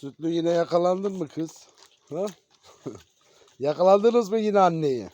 Sütlü yine yakalandın mı kız? Ha? Yakalandınız mı yine anneyi?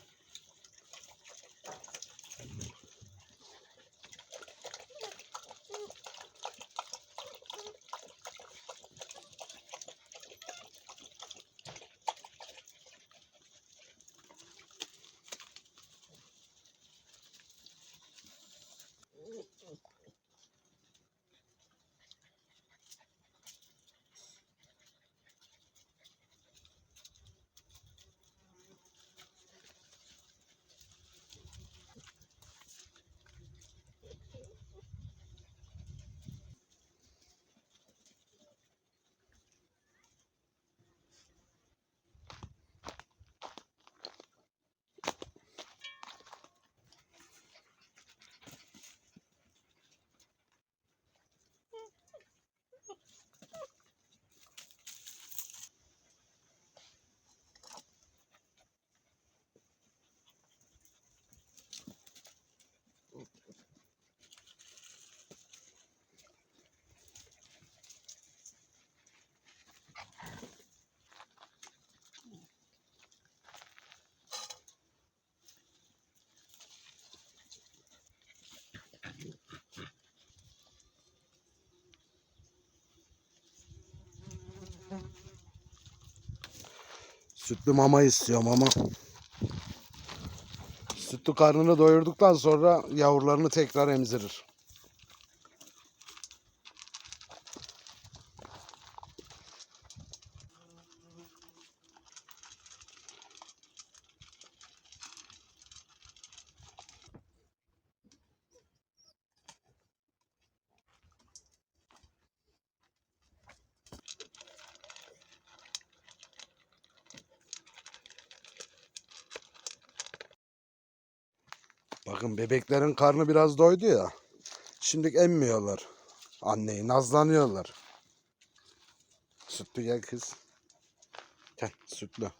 Sütlü mama istiyorum ama. Sütlü karnını doyurduktan sonra yavrularını tekrar emzirir. Bakın bebeklerin karnı biraz doydu ya. Şimdi emmiyorlar. Anneyi nazlanıyorlar. Sütlü gel kız. Gel sütlü.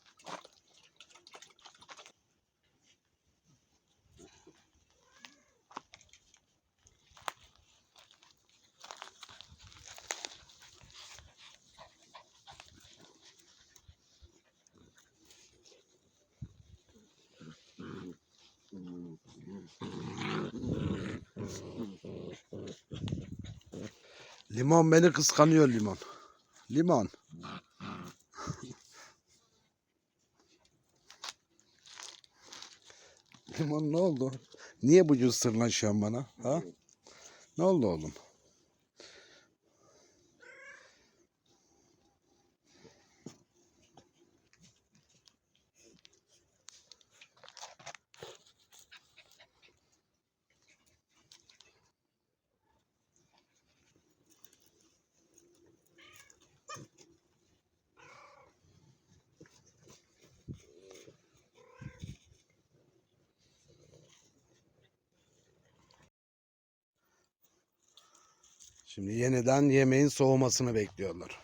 Limon beni kıskanıyor limon. Limon. limon ne oldu? Niye bu cüz sırnaşıyorsun bana? Ha? Ne oldu oğlum? Şimdi yeniden yemeğin soğumasını bekliyorlar.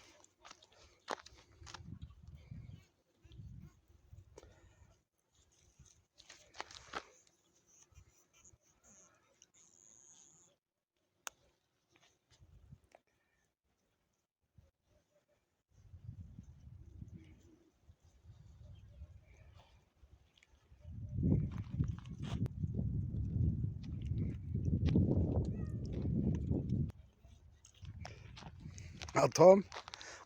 Atom,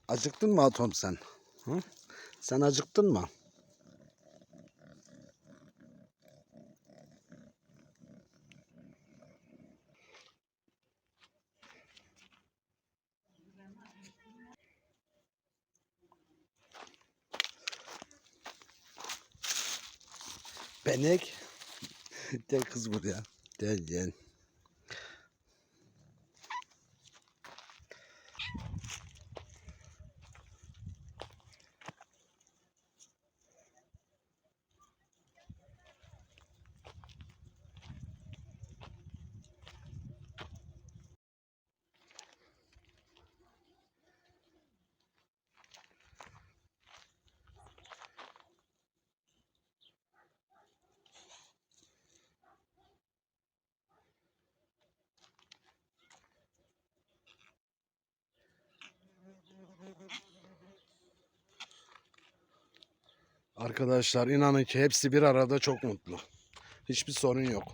acıktın mı Atom sen? Hı? Sen acıktın mı? Benek. gel kız buraya. Gel gel. Arkadaşlar inanın ki hepsi bir arada çok mutlu. Hiçbir sorun yok.